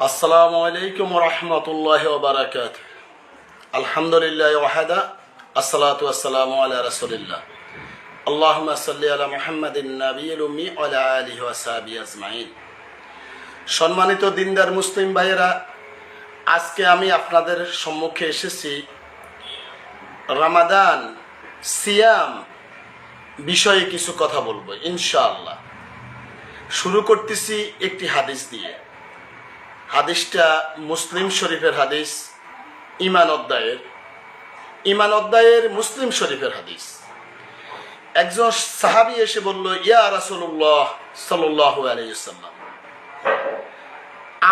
আসসালামু আলাইকুম রহমতুল্লাহ বারাকাত আলহামদুলিল্লাহ ওয়াহাদা, আসসালাতু আসসালামু আলা রাসূলিল্লাহ। আল্লাহুম্মা সাল্লি আলা মুহাম্মাদিন নাবিয়িল উম্মি আলা আলিহি ওয়া সাহবিহি আজমাইন। সম্মানিত দিনদার মুসলিম ভাইয়েরা, আজকে আমি আপনাদের সম্মুখে এসেছি রামাদান সিয়াম বিষয়ে কিছু কথা বলব, ইনশাআল্লাহ। শুরু করতেছি একটি হাদিস দিয়ে। হাদিসটা মুসলিম শরীফের হাদিস ইমান অধ্যায়ের। ইমান অধ্যায়ের মুসলিম শরীফের হাদিস। একজন সাহাবি এসে বলল, ইয়া রাসুল্লাহ সাল্লাহ আলাইসাল্লাম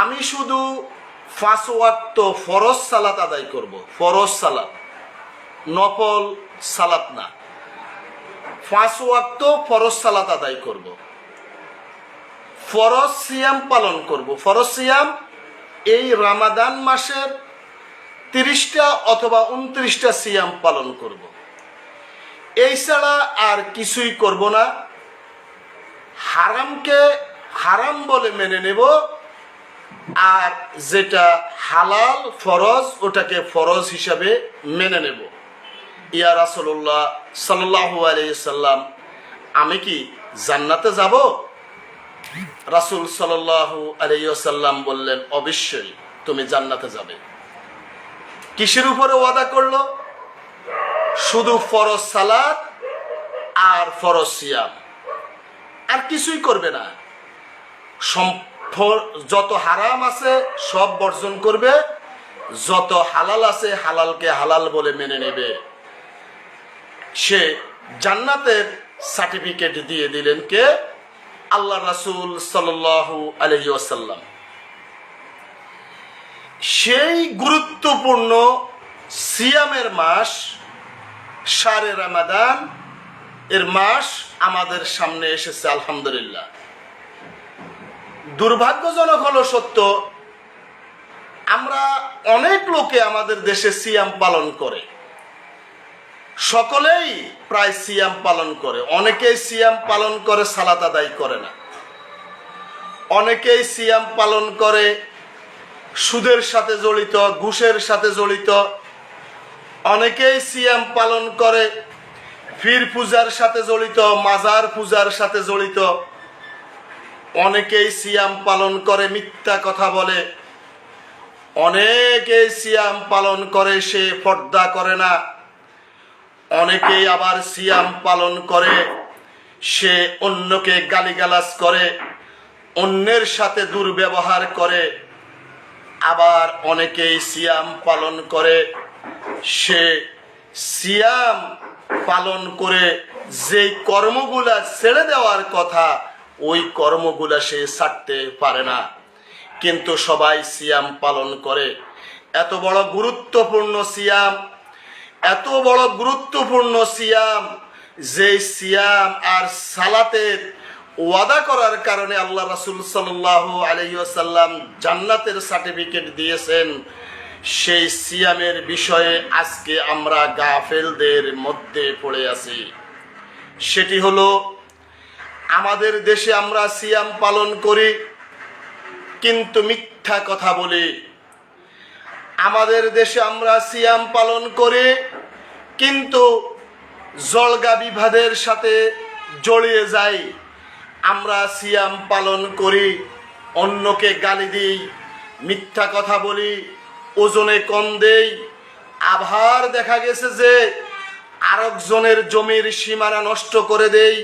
আমি শুধু পাঁচ ফরজ সালাত আদায় করব, ফরজ সালাত, নফল সালাত না। পাঁচ ফরজ সালাত আদায় করব। ফরজ সিয়াম পালন করব, ফরজ সিয়াম এই রামাদান মাসের তিরিশটা অথবা উনত্রিশটা সিয়াম পালন করব। এই ছাড়া আর কিছুই করব না। হারামকে হারাম বলে মেনে নেব আর যেটা হালাল ফরজ, ওটাকে ফরজ হিসাবে মেনে নেব। ইয়া রাসল্লাহ সাল্লাহ আলাইসাল্লাম আমি কি জান্নাতে যাব? রাসুল সাল্লাহ আলাইসাল্লাম বললেন, অবশ্যই তুমি জান্নাতে যাবে। কিসের উপরে ওয়াদা করল? শুধু ফরজ সালাদ আর ফরজ সিয়াম। আর কিছুই করবে না। যত হারাম আছে, সব বর্জন করবে। যত হালাল আছে, হালালকে হালাল বলে মেনে নেবে। সে জান্নাতের সার্টিফিকেট দিয়ে দিলেন কে? আল্লাহ রাসুল সাল্লাল্লাহু আলহি ওয়াসাল্লাম। সেই গুরুত্বপূর্ণ সিয়ামের মাস, সারে রামাদান, এর মাস আমাদের সামনে এসেছে, আলহামদুলিল্লাহ। দুর্ভাগ্যজনক হলো সত্য, আমরা অনেক লোকে আমাদের দেশে সিয়াম পালন করে। সকলেই প্রায় সিয়াম পালন করে। অনেকেই সিয়াম পালন করে, সালাত আদায় করে না। অনেকেই সিয়াম পালন করে, সুদের সাথে জড়িত, ঘুষের সাথে জড়িত। অনেকেই সিয়াম পালন করে ফির পূজার সাথে জড়িত, মাজার পূজার সাথে জড়িত। অনেকেই সিয়াম পালন করে, মিথ্যা কথা বলে। অনেকেই সিয়াম পালন করে, সে পর্দা করে না। অনেকেই আবার সিয়াম পালন করে, সে অন্যকে গালিগালাজ করে, অন্যের সাথে দুর্ব্যবহার করে, আবার অনেকেই সিয়াম পালন করে। সে সিয়াম পালন করে যে কর্মগুলা ছেড়ে দেওয়ার কথা, ওই কর্মগুলা সে ছাড়তে পারে না। কিন্তু সবাই সিয়াম পালন করে। এত বড় গুরুত্বপূর্ণ সিয়াম এত বড় গুরুত্বপূর্ণ সিয়াম যে সিয়াম আর সালাতের ওয়াদা করার কারণে আল্লাহ রাসুল সাল্লাহ আলহিসাল্লাম জান্নাতের সার্টিফিকেট দিয়েছেন, সেই সিয়ামের বিষয়ে আজকে আমরা গাফেলদের মধ্যে পড়ে আছি। সেটি হলো, আমাদের দেশে আমরা সিয়াম পালন করি, কিন্তু মিথ্যা কথা বলি। আমাদের দেশে আমরা সিয়াম পালন করে কিন্তু জলগা বিভাদের সাথে জড়িয়ে যাই। আমরা সিয়াম পালন করি, অন্যকে গালি দিই, মিথ্যা কথা বলি, ওজনে কম দেই। আবার দেখা গেছে যে আরেকজনের জমির সীমানা নষ্ট করে দেই,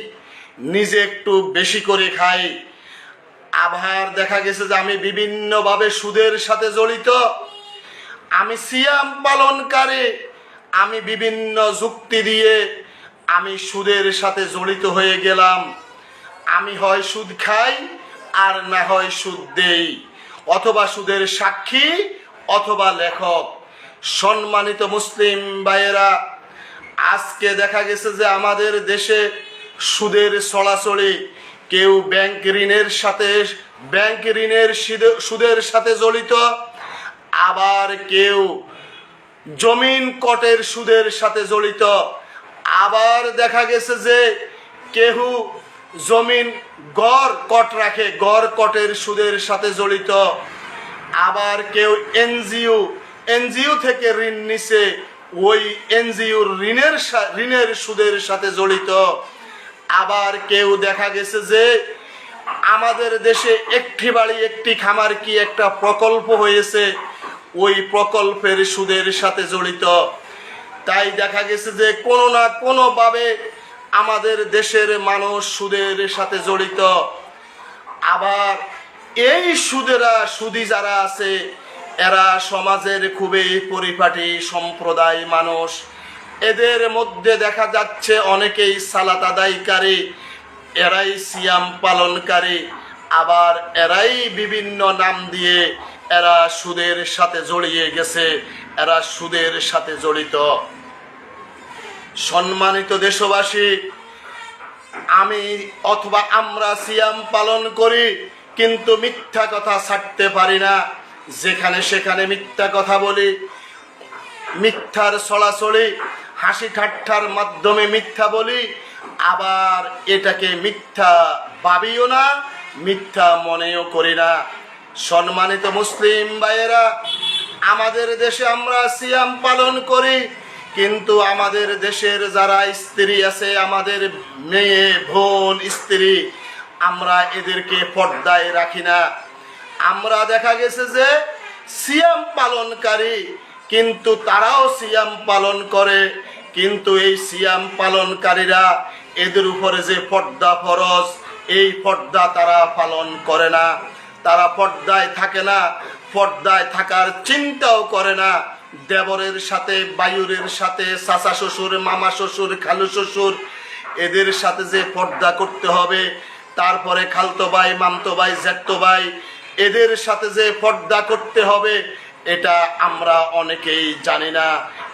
নিজে একটু বেশি করে খাই। আবার দেখা গেছে যে আমি বিভিন্নভাবে সুদের সাথে জড়িত। আমি সিয়াম পালনকারী আমি বিভিন্ন যুক্তি দিয়ে আমি সুদের সাথে জড়িত হয়ে গেলাম। আমি হয় সুদ খাই আর না হয় সুদ দেই। অথবা সুদের সাক্ষী অথবা লেখক। সম্মানিত মুসলিম ভাইয়েরা, আজকে দেখা গেছে যে আমাদের দেশে সুদের ছড়াছড়ি কেউ ব্যাংক ঋণের সাথে, ব্যাংক ঋণের সুদের সাথে জড়িত। আবার কেউ জমিন কটের সুদের সাথে জড়িত। আবার দেখা গেছে যে কেহু জমিন গড় কট রাখে, গড় কটের সুদের সাথে জড়িত। আবার কেউ এনজিও এনজিও থেকে ঋণ নিছে, ওই এনজিওর ঋণের ঋণের সুদের সাথে জড়িত। আবার কেউ দেখা গেছে যে আমাদের দেশে একটি বাড়ি, একটি খামার কি একটা প্রকল্প হয়েছে? ওই প্রকল্পের সুদের সাথে জড়িত। তাই দেখা গেছে যে কোনো না কোনোভাবে আমাদের দেশের মানুষ সুদের সাথে জড়িত। আবার এই সুদেরা, সুদি যারা আছে, এরা সমাজের খুবই পরিপাটি সম্প্রদায় মানুষ। এদের মধ্যে দেখা যাচ্ছে অনেকেই সালাত আদায়কারী, এরাই সিয়াম পালনকারী, আবার এরাই বিভিন্ন নাম দিয়ে এরা সুদের সাথে জড়িয়ে গেছে, এরা সুদের সাথে জড়িত। সম্মানিত দেশবাসী, আমি অথবা আমরা সিয়াম পালন করি, কিন্তু মিথ্যা কথা ছাড়তে পারি না। যেখানে সেখানে মিথ্যা কথা বলি, মিথ্যার ছড়াছড়ি, হাসি ঠাট্টার মাধ্যমে মিথ্যা বলি, আবার এটাকে মিথ্যা ভাবিও না, মিথ্যা মনেও করি না। সম্মানিত মুসলিম ভাইয়েরা, আমাদের দেশে আমরা সিয়াম পালন করি, কিন্তু আমাদের দেশের যারা স্ত্রী আছে, আমাদের মেয়ে, বোন, স্ত্রী, আমরা এদেরকে পর্দায় রাখি না। আমরা দেখা গেছে যে সিয়াম পালনকারী, কিন্তু তারাও সিয়াম পালন করে, কিন্তু এই সিয়াম পালনকারীরা এদের উপরে যে পর্দা ফরজ, এই পর্দা তারা পালন করে না। তারা পর্দায় থাকে না, পর্দায় থাকার চিন্তাও করে না। দেবরের সাথে, বায়ুরের সাথে, চাচা শ্বশুর, মামা শ্বশুর, খালু শ্বশুর, এদের সাথে যে পর্দা করতে হবে, তারপরে খালতো ভাই, মামতো ভাই জ্যাঠতো ভাই, এদের সাথে যে পর্দা করতে হবে, এটা আমরা অনেকেই জানি না,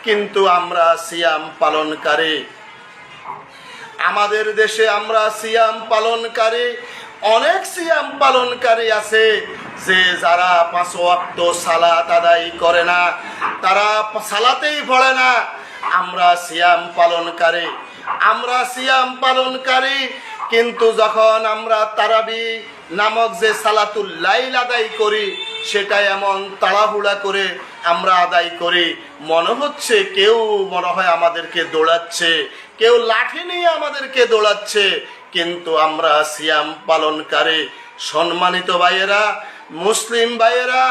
কিন্তু আমরা সিয়াম পালনকারী। আমাদের দেশে আমরা সিয়াম পালনকারী অনেক সিয়াম পালনকারী আছে যে যারা পাঁচ ওয়াক্ত সালাত আদায় করে না, তারা সালাতেই পড়ে না। আমরা সিয়াম পালনকারী, আমরা সিয়াম পালনকারী, কিন্তু যখন আমরা তারাবি নামক যে সালাতুল লাইল আদায় করি সেটা এমন তাড়াহুড়া করে আমরা আদায় করি। মনে হচ্ছে কেউ মনে হয় আমাদেরকে দৌড়াচ্ছে, কেউ লাঠি নিয়ে আমাদেরকে দৌড়াচ্ছে কিন্তু আমরা সিয়াম পালনকারী সম্মানিত ভাইয়েরা, মুসলিম ভাইয়েরা,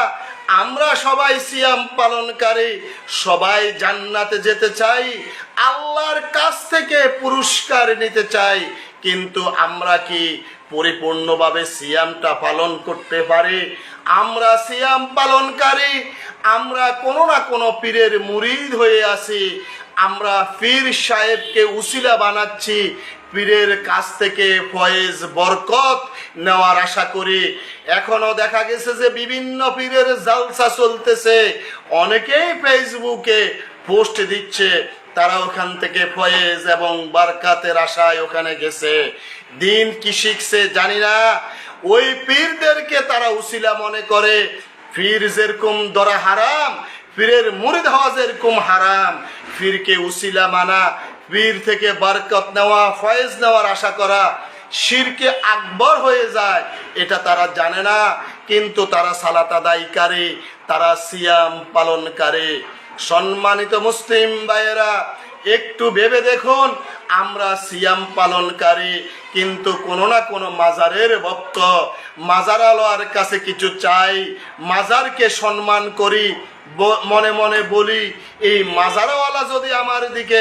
আমরা সবাই সিয়াম পালনকারী, সবাই জান্নাতে যেতে চাই, আল্লাহর কাছ থেকে পুরস্কার নিতে চাই, কিন্তু আমরা কি পরিপূর্ণভাবে সিয়ামটা পালন করতে পারি? আমরা সিয়াম পালনকারী, আমরা কোনো না কোনো পীরের মুরিদ হয়ে আছি আমরা পীর সাহেবকে উসিলা বানাচ্ছি, পীরের কাছ থেকে ফয়েজ বরকত নেওয়ার আশা করি। এখনও দেখা গেছে যে বিভিন্ন পীরের জালসা চলতেছে। অনেকেই ফেসবুকে পোস্ট দিচ্ছে, তারা ওখান থেকে ফয়েজ এবং বারকাতের আশায় ওখানে গেছে। দিন কি শিখছে জানি না। ওই পীরদেরকে তারা উসিলা মনে করে, পীর যেরকম দরা হারাম, পীরের মুরিদ হওয়া যেরকম হারাম পীরকে উসিলা মানা, পীর থেকে বারকত নেওয়া, ফয়েজ নেওয়ার আশা করা, শিরকে আকবর হয়ে যায়, এটা তারা জানে না, কিন্তু তারা সালাত আদায়কারী তারা সিয়াম পালন করে। সম্মানিত মুসলিম ভাইয়েরা একটু ভেবে দেখুন, আমরা সিয়াম পালনকারী, কিন্তু কোনো না কোনো মাজারের ভক্ত। মাজার আলোয়ার কাছে কিছু চাই, মাজারকে সম্মান করি মনে মনে বলি, এই মাজারওয়ালা যদি আমার দিকে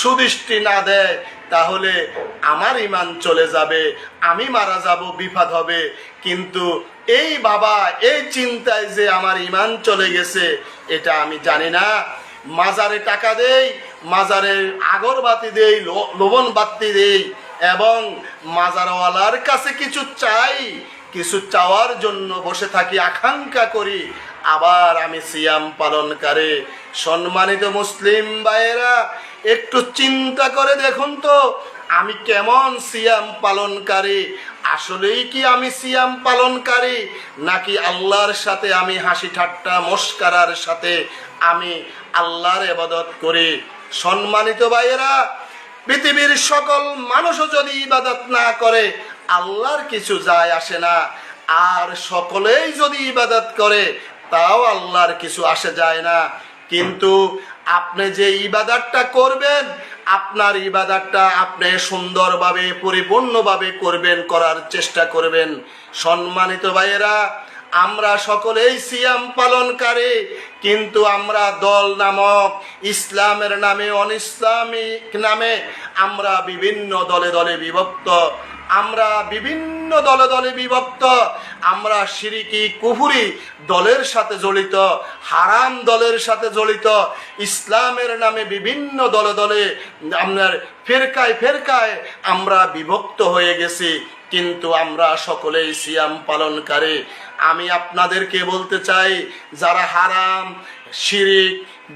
সুদৃষ্টি না দেয়, তাহলে আমার ইমান চলে যাবে, আমি মারা যাব, বিপদ হবে। কিন্তু এই বাবা, এই চিন্তায় যে আমার ইমান চলে গেছে, এটা আমি জানি না। মাজারে টাকা দেই মাজারে আগরবাতি দেই লবণ বাতি দেই, এবং মাজারওয়ালার কাছে কিছু চাই, কিছু চাওয়ার জন্য বসে থাকি, আকাঙ্ক্ষা করি। আবার আমি সিয়াম পালনকারী, সম্মানিত মুসলিম ভাইয়েরা, একটু চিন্তা করে দেখুন তো, আমি কেমন সিয়াম পালনকারী? আসলেই কি আমি সিয়াম পালনকারী? নাকি আল্লাহর সাথে আমি হাসি ঠাট্টা মস্কারার সাথে আমি আল্লাহর এবাদত করি? সম্মানিত ভাইয়েরা, পৃথিবীর সকল মানুষও যদি ইবাদত না করে, আল্লাহর কিছু যায় আসে না। আর সকলেই যদি ইবাদত করে, তাও আল্লাহর কিছু আসে যায় না। কিন্তু আপনি যে ইবাদাতটা করবেন, আপনার ইবাদাতটা আপনি সুন্দরভাবে, পরিপূর্ণভাবে করবেন, করার চেষ্টা করবেন। সম্মানিত ভাইয়েরা আমরা সকলেই সিয়াম পালনকারী, কিন্তু আমরা দল নামক ইসলামের নামে, অনিসলামিক নামে আমরা বিভিন্ন দলে দলে বিভক্ত। আমরা বিভিন্ন দলে দলে বিভক্ত। আমরা সিরিকি কুফুরি দলের সাথে জড়িত, হারাম দলের সাথে জড়িত, ইসলামের নামে বিভিন্ন দলে দলে আপনার ফেরকায় ফেরকায় আমরা বিভক্ত হয়ে গেছি। কিন্তু আমরা সকলেই সিয়াম পালনকারী। আমি আপনাদেরকে বলতে চাই, যারা হারাম, শিরিক,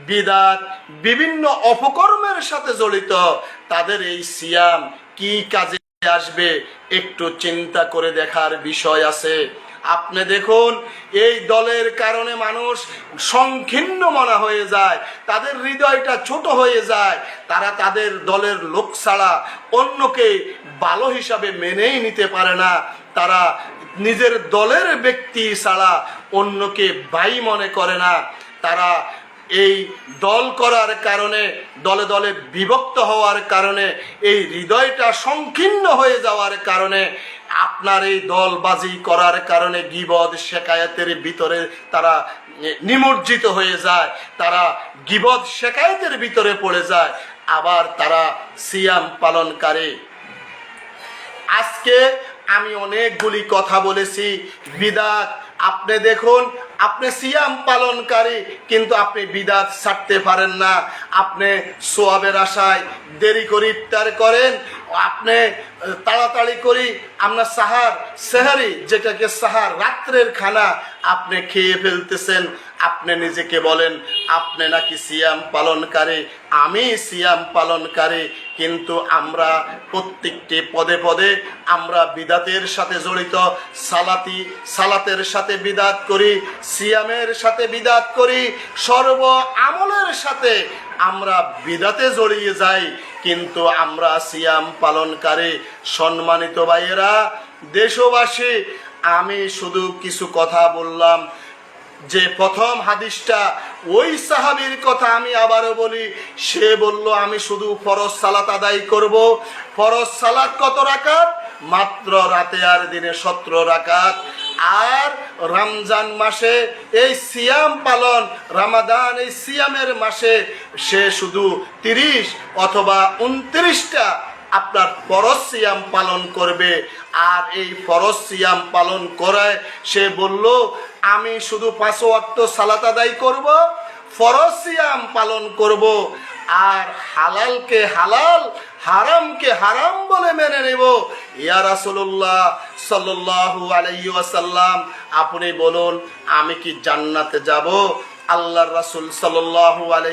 বিদাত, বিভিন্ন অপকর্মের সাথে জড়িত, তাদের এই সিয়াম কি কাজে আসবে একটু চিন্তা করে দেখার বিষয় আছে। আপনি দেখুন, এই দলের কারণে মানুষ সংকীর্ণ মনা হয়ে যায়, তাদের হৃদয়টা ছোট হয়ে যায়, তারা তাদের দলের লোক ছাড়া অন্যকে ভালো হিসাবে মেনেই নিতে পারে না, তারা নিজের দলের ব্যক্তি ছাড়া অন্যকে ভাই মনে করে না, তারা এই দল করার কারণে, দলে দলে বিভক্ত হওয়ার কারণে, এই হৃদয়টা সংকীর্ণ হয়ে যাওয়ার কারণে, আপনার এই দলবাজি করার কারণে গিবদ শেকায়াতের ভিতরে তারা নিমজ্জিত হয়ে যায়, তারা গিবদ শেকায়াতের ভিতরে পড়ে যায়, আবার তারা সিয়াম পালনকারী। আজকে আমি অনেকগুলি কথা বলেছি, বিদাত, আপনি দেখুন আপনি সিয়াম পালনকারী, কিন্তু আপনি বিদাত ছাড়তে পারেন না। আপনি সোয়াবের আশায় দেরি করে ইফতার করেন আপনি তাড়াতাড়ি করি। আমরা সাহার, সেহারি, যেটাকে সাহার, রাত্রের খানা আপনি খেয়ে ফেলতেছেন। আপনি নিজেকে বলেন, আপনি নাকি সিয়াম পালনকারী? আমি সিয়াম পালনকারী, কিন্তু আমরা প্রত্যেকটি পদে পদে আমরা বিদাতের সাথে জড়িত। সালাতি, সালাতের সাথে বিদাত করি, সিয়ামের সাথে বিদাত করি। সর্ব আমলের সাথে আমরা বিদাতে জড়িয়ে যাই। কিন্তু আমরা সিয়াম পালনকারী সম্মানিত ভাইয়েরা দেশবাসী আমি শুধু কিছু কথা বললাম। যে প্রথম হাদিসটা, ওই সাহাবির কথা আমি আবারও বলি, সে বলল, আমি শুধু ফরজ সালাত আদায় করব। ফরজ সালাত কত রাকাত? মাত্র রাতে আর দিনে সতেরো রাকাত। আর রমজান মাসে এই সিয়াম পালন, রামাদান এই সিয়ামের মাসে সে শুধু তিরিশ অথবা উনত্রিশটা আপনার ফরজ সিয়াম পালন করবে। আর এই ফরজ সিয়াম পালন করায় সে বলল, আমি শুধু পাঁচ ওয়াক্ত সালাত আদায় করব, ফরজ সিয়াম পালন করব। আর হালালকে হালাল, হারামকে হারাম বলে মেনে নেব। ইয়া রাসূলুল্লাহ সাল্লাল্লাহু আলাইহি ওয়াসাল্লাম, আপনি বলুন, আমি কি জান্নাতে যাব? আল্লাহর রাসুল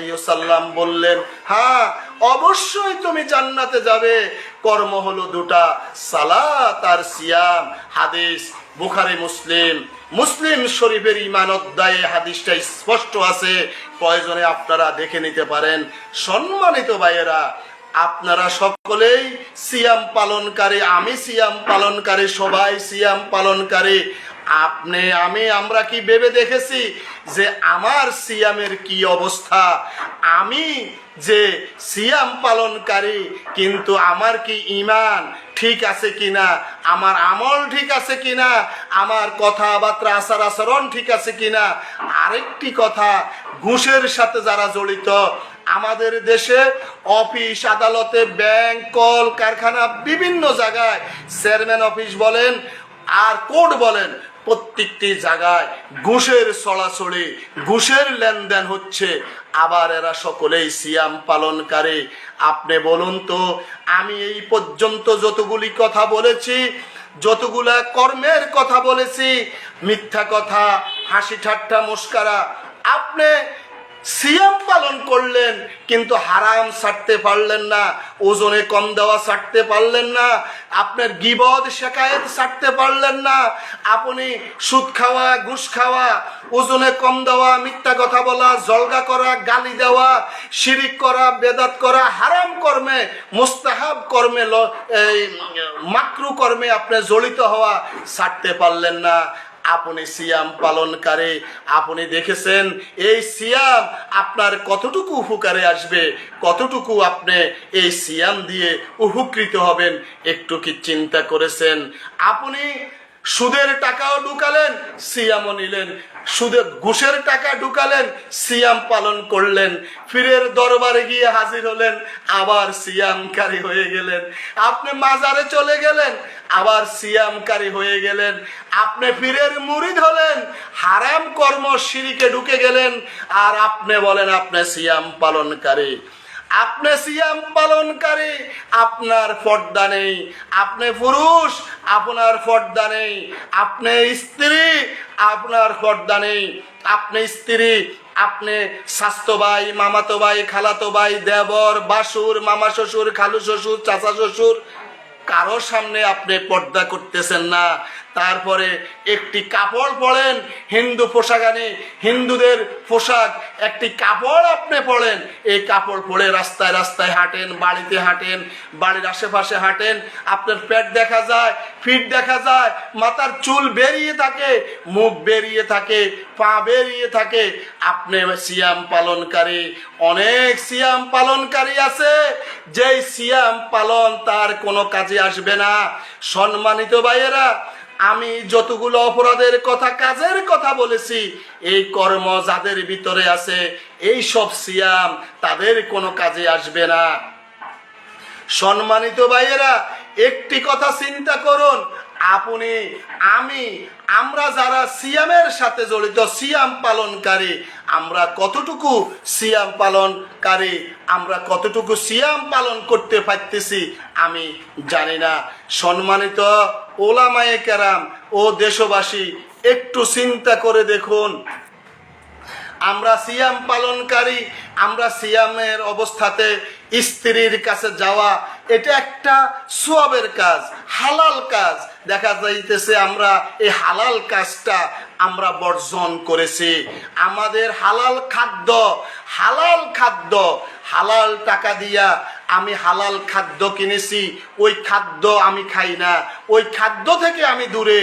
ওয়াসাল্লাম বললেন হ্যাঁ অবশ্যই তুমি জান্নাতে যাবে। কর্ম হলো দুটা, সালাত আর সিয়াম। হাদিস বুখারী, মুসলিম। মুসলিম শরীফের ইমান অধ্যায়ে হাদিসটা স্পষ্ট আছে। প্রয়োজনে আপনারা দেখে নিতে পারেন। সম্মানিত ভাইয়েরা, আপনারা সকলেই সিয়াম পালনকারী, আমি সিয়াম পালনকারী, সবাই সিয়াম পালনকারী। আপনি, আমি, আমরা কি ভেবে দেখেছি যে আমার সিয়ামের কি অবস্থা? আমি যে সিয়াম পালনকারী, কিন্তু আমার কি ইমান ঠিক আছে কিনা? আমার আমল ঠিক আছে কিনা? আমার কথাবার্তা, আচার আচরণ ঠিক আছে কিনা? আরেকটি কথা, ঘুষের সাথে যারা জড়িত, আমাদের দেশে অফিস, আদালতে, ব্যাংক, কল, কারখানা, বিভিন্ন জায়গায় চেয়ারম্যান অফিস বলেন আর কোর্ট বলেন প্রত্যেকটি জায়গায় ঘুষের ছড়াছড়ি ঘুষের লেনদেন হচ্ছে। আবার এরা সকলেই সিয়াম পালনকারী। আপনি বলুন তো, আমি এই পর্যন্ত যতগুলি কথা বলেছি, যতগুলা কর্মের কথা বলেছি, মিথ্যা কথা, হাসি ঠাট্টা, মুস্কারা, আপনি সিয়াম পালন করলেন, কিন্তু হারাম ছাড়তে পারলেন না, ওজনে কম দেওয়া ছাড়তে পারলেন না, আপনার গিবদ শেখায়েত ছাড়তে পারলেন না, আপনি সুদ খাওয়া, ঘুষ খাওয়া, ওজনে কম দেওয়া, মিথ্যা কথা বলা, জলগা করা, গালি দেওয়া, শিরিক করা, বেদাত করা, হারাম কর্মে, মুস্তাহাব কর্মে এই, মাকরু কর্মে আপনি জড়িত হওয়া ছাড়তে পারলেন না। আপনি সিয়াম পালনকারী আপনি দেখেছেন, এই সিয়াম আপনার কতটুকু উপকারে আসবে, কতটুকু আপনি এই সিয়াম দিয়ে উপকৃত হবেন, একটু কি চিন্তা করেছেন? আপনি সুদের টাকাও ঢুকালেন, সিয়ামও নিলেন। সুদের ঘুষের টাকা ঢুকালেন, সিয়াম পালন করলেন। ফিরের দরবারে গিয়ে হাজির হলেন, আবার সিয়ামকারী হয়ে গেলেন। আপনি মাজারে চলে গেলেন, আবার সিয়ামকারী হয়ে গেলেন। আপনি ফিরের মুরিদ হলেন, হারাম কর্ম সিঁড়িকে ঢুকে গেলেন, আর আপনি বলেন, আপনি সিয়াম পালনকারী। আপনি সিয়াম পালনকারী, আপনার পর্দা নেই। আপনি পুরুষ, আপনার পর্দা নেই। আপনি স্ত্রী, আপনার পর্দা নেই। আপনি স্ত্রী, আপনি স্বাস্থ্য ভাই মামাতো ভাই খালাতো ভাই দেবর, বাসুর, মামা শ্বশুর, খালু শ্বশুর, চাচা শ্বশুর, কারও সামনে আপনি পর্দা করতেছেন না। তারপরে একটি কাপড় পরেন হিন্দু পোশাকানে, হিন্দুদের পোশাক, একটি কাপড় আপনি পরেন এই কাপড় পরে রাস্তায় রাস্তায় হাঁটেন, বাড়িতে হাঁটেন, বাড়ির আশেপাশে হাঁটেন, আপনার পেট দেখা যায়, ফিট দেখা যায়, মাথার চুল বেরিয়ে থাকে, মুখ বেরিয়ে থাকে, পা বেরিয়ে থাকে, আপনি সিয়াম পালনকারী, অনেক সিয়াম পালনকারী আছে, যেই সিয়াম পালন তার কোনো কাজে আসবে না। সম্মানিত ভাইয়েরা আমি যতগুলো অপরাধের কথা, কাজের কথা বলেছি, এই কর্ম যাদের ভিতরে আছে, এই সব সিয়াম তাদের কোনো কাজে আসবে না। সম্মানিত ভাইয়েরা, একটি কথা চিন্তা করুন আপনি, আমি, আমরা যারা সিয়ামের সাথে জড়িত, সিয়াম পালনকারী, আমরা কতটুকু সিয়াম পালনকারী, আমরা কতটুকু সিয়াম পালন করতে পারতেছি, আমি জানি না। সম্মানিত ওলামায়ে কেরাম ও দেশবাসী, একটু চিন্তা করে দেখুন আমরা সিয়াম পালনকারী, আমরা সিয়ামের অবস্থাতে স্ত্রীর কাছে যাওয়া, এটা একটা সোয়াবের কাজ, হালাল কাজ। দেখা যাইতেছে আমরা এই হালাল কাজটা আমরা বর্জন করেছি। আমাদের হালাল খাদ্য হালাল খাদ্য, হালাল টাকা দিয়া আমি হালাল খাদ্য কিনেছি, ওই খাদ্য আমি খাই না। ওই খাদ্য থেকে আমি দূরে,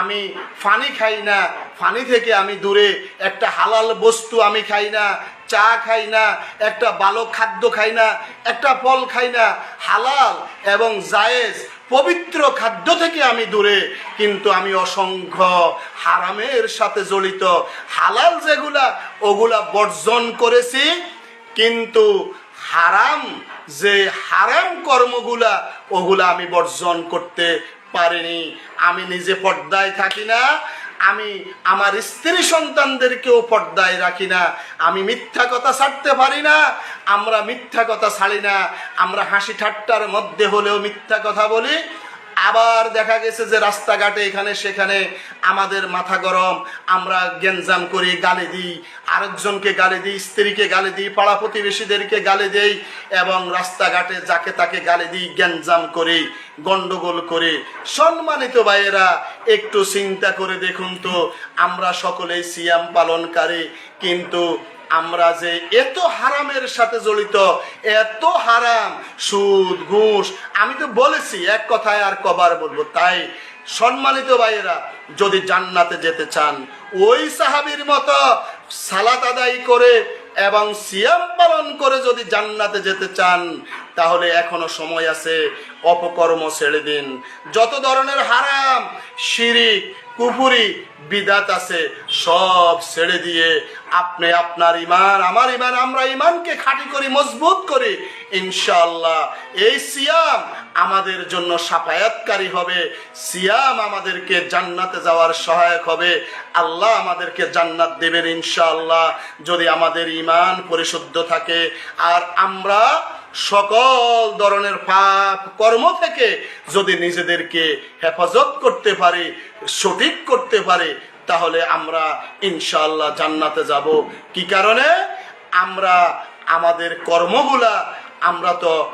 আমি ফানি খাই না। ফানি থেকে আমি দূরে, একটা হালাল বস্তু আমি খাই না, চা খাই না, একটা ভালো খাদ্য খাই না, একটা ফল খাই না। হালাল এবং জায়েজ, পবিত্র খাদ্য থেকে আমি দূরে, কিন্তু আমি অসংখ্য হারামের সাথে জড়িত। হালাল যেগুলা, ওগুলা বর্জন করেছি, কিন্তু হারাম যে হারাম কর্মগুলা, ওগুলা আমি বর্জন করতে পারিনি। আমি নিজে পর্দায় থাকি না, আমি আমার স্ত্রী সন্তানদেরকেও পর্দায় রাখি না। আমি মিথ্যা কথা ছাড়তে পারি না, আমরা মিথ্যা কথা ছাড়ি না। আমরা হাসি ঠাট্টার মধ্যে হলেও মিথ্যা কথা বলি। আবার দেখা গেছে যে রাস্তাঘাটে এখানে সেখানে আমাদের মাথা গরম, আমরা গেঞ্জাম করি, গালি দিই, আরেকজনকে গালি দিই, স্ত্রীকে গালি দিই, পাড়া প্রতিবেশীদেরকে গালি দেই এবং রাস্তাঘাটে যাকে তাকে গালি দিই গেঞ্জাম করি, গন্ডগোল করে। সম্মানিত ভাইয়েরা, একটু চিন্তা করে দেখুন তো, আমরা সকলেই সিয়াম পালনকারী, কিন্তু আমরা যে এত হারামের সাথে জড়িত, এত হারাম, সুদ, ঘুষ, আমি তো বলেছি, এক কথায় আর কবার বলব, তাই সম্মানিত ভাইয়েরা, যদি জান্নাতে যেতে চান, ওই সাহাবির মতো সালাত আদায় করে এবং সিয়াম পালন করে যদি জান্নাতে যেতে চান, তাহলে এখনও সময় আছে, অপকর্ম ছেড়ে দিন। যত ধরনের হারাম, শিরিক কুপুরি বিদাত আছে, সব ছেড়ে দিয়ে আপনি আপনার ইমান আমার ইমান আমরা ইমানকে খাঁটি করি, মজবুত করি। ইনশাআল্লাহ এই সিয়াম আমাদের জন্য সাফায়াতকারী হবে, সিয়াম আমাদেরকে জান্নাতে যাওয়ার সহায়ক হবে। আল্লাহ আমাদেরকে জান্নাত দেবেন ইনশাআল্লাহ। যদি আমাদের ইমান পরিশুদ্ধ থাকে, আর আমরা সকল ধরনের পাপ কর্ম থেকে যদি নিজেদেরকে হেফাজত করতে পারে, সঠিক করতে পারে, তাহলে আমরা ইনশাল্লাহ জান্নাতে যাব। কি কারণে? আমরা, আমাদের কর্মগুলা আমরা তো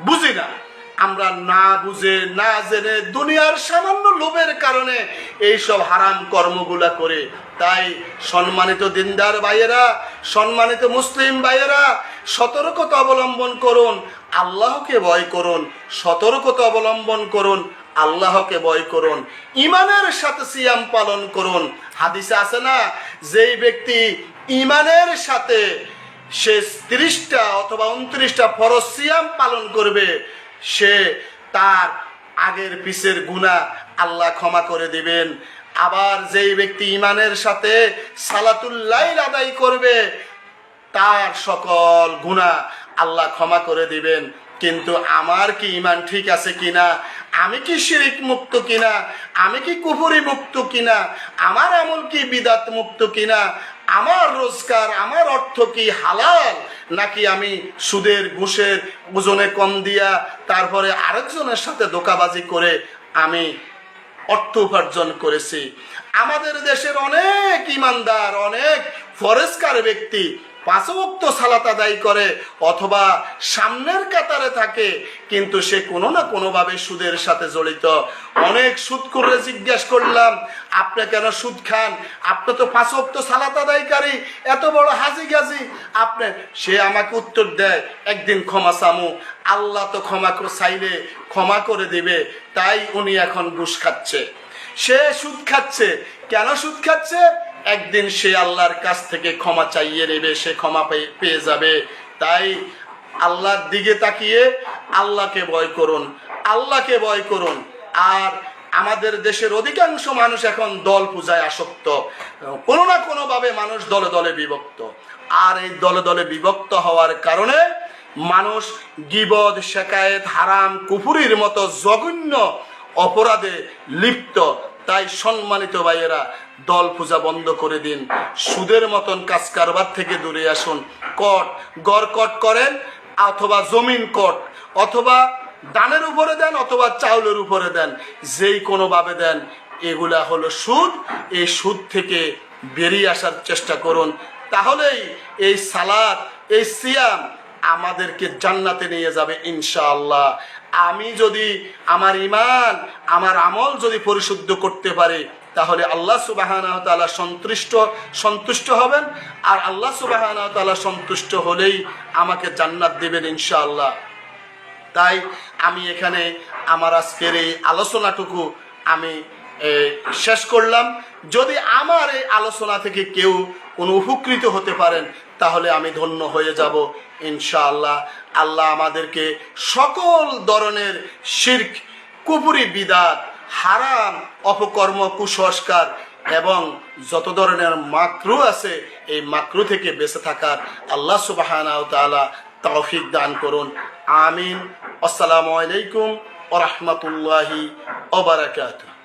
বুঝি না। আমরা না বুঝে, না জেনে দুনিয়ার সামান্য লোভের কারণে এইসব হারাম কর্মগুলা করে। তাই সম্মানিত দিনদার ভাইয়েরা, সম্মানিত মুসলিম ভাইয়েরা, সতর্কতা অবলম্বন করুন, আল্লাহকে ভয় করুন, সতর্কতা অবলম্বন করুন, আল্লাহকে ভয় করুন, ইমানের সাথে সিয়াম পালন করুন। হাদিসে আছে না, যেই ব্যক্তি ইমানের সাথে সে তিরিশটা অথবা উনত্রিশটা ফরজ সিয়াম পালন করবে সে তার আগের পিসের গুণা আল্লাহ ক্ষমা করে দিবেন। আবার যেই ব্যক্তি ইমানের সাথে সালাতুল্লাইল আদায় করবে, তার সকল গুণা আল্লাহ ক্ষমা করে দিবেন। কিন্তু আমার কি ইমান ঠিক আছে কিনা? আমি কি শিরিক মুক্ত কিনা? আমি কি কুফুরি মুক্ত কিনা? আমার আমল কি বিদাত মুক্ত কিনা? আমার রোজগার, আমার অর্থ কি হালাল? নাকি আমি সুদের ঘুষের ওজনে কম দিয়া তারপরে আরেকজনের সাথে দোকাবাজি করে আমি অর্থ উপার্জন করেছি? আমাদের দেশের অনেক ইমানদার, অনেক ফরেস্কার ব্যক্তি পাঁচভক্ত সালাত আদায় করে অথবা সামনের কাতারে থাকে, কিন্তু সে কোনো না কোনোভাবে সুদের সাথে জড়িত। অনেক সুদ করে জিজ্ঞেস করলাম, আপনি কেন সুদ খান? আপনি তো পাঁচভক্ত সালাত আদায়কারী, এত বড় হাজি গাজি আপনি সে আমাকে উত্তর দেয়, একদিন ক্ষমা চামু, আল্লাহ তো ক্ষমা চাইলে ক্ষমা করে দিবে, তাই উনি এখন ঘুষ খাচ্ছে। সে সুদ খাচ্ছে। কেন সুদ খাচ্ছে? একদিন সে আল্লাহর কাছ থেকে ক্ষমা চাইয়ে নেবে, সে ক্ষমা পেয়ে- যাবে। তাই আল্লাহর দিকে তাকিয়ে আল্লাহকে ভয় করুন, আল্লাহকে ভয় করুন। আর আমাদের দেশের অধিকাংশ মানুষ এখন দল পূজায় আসক্ত। কোনো না কোনোভাবে মানুষ দলে দলে বিভক্ত। আর এই দলে দলে বিভক্ত হওয়ার কারণে মানুষ গিবদ, শেকায়েত, হারাম, কুফুরির মতো জঘন্য অপরাধে লিপ্ত। তাই সম্মানিত ভাইয়েরা দল পূজা বন্ধ করে দিন। সুদের মতন কাজ কারবার থেকে দূরে আসুন। কট, গড় কট করেন, অথবা জমিন কট, অথবা দানের উপরে দেন, অথবা চাউলের উপরে দেন। যেই কোনোভাবে দেন, এগুলা হলো সুদ। এই সুদ থেকে বেরিয়ে আসার চেষ্টা করুন। তাহলেই এই সালাদ, এই সিয়াম আমাদেরকে জান্নাতে নিয়ে যাবে ইনশাআল্লাহ। আমি যদি আমার ইমান আমার আমল যদি পরিশুদ্ধ করতে পারি তাহলে আল্লাহ সুবাহানা তালা সন্তুষ্ট সন্তুষ্ট হবেন। আর আল্লাহ সুবাহানা তালা সন্তুষ্ট হলেই আমাকে জান্নাত দেবেন ইনশাআল্লাহ। তাই আমি এখানে আমার আজকের এই আলোচনাটুকু আমি শেষ করলাম। যদি আমার এই আলোচনা থেকে কেউ কোনো উপকৃত হতে পারেন, তাহলে আমি ধন্য হয়ে যাব ইনশাআল্লাহ। আল্লাহ আমাদেরকে সকল ধরনের শির্ক কুপুরি বিদাত, হারাম অপকর্ম, কুসংস্কার এবং যত ধরনের মাকরু আছে, এই মাকরু থেকে বেঁচে থাকার আল্লাহ সুবাহানা তালা তৌফিক দান করুন। আমিন। আসসালামু আলাইকুম ওরহমতুল্লাহি ওবরাকাতুহ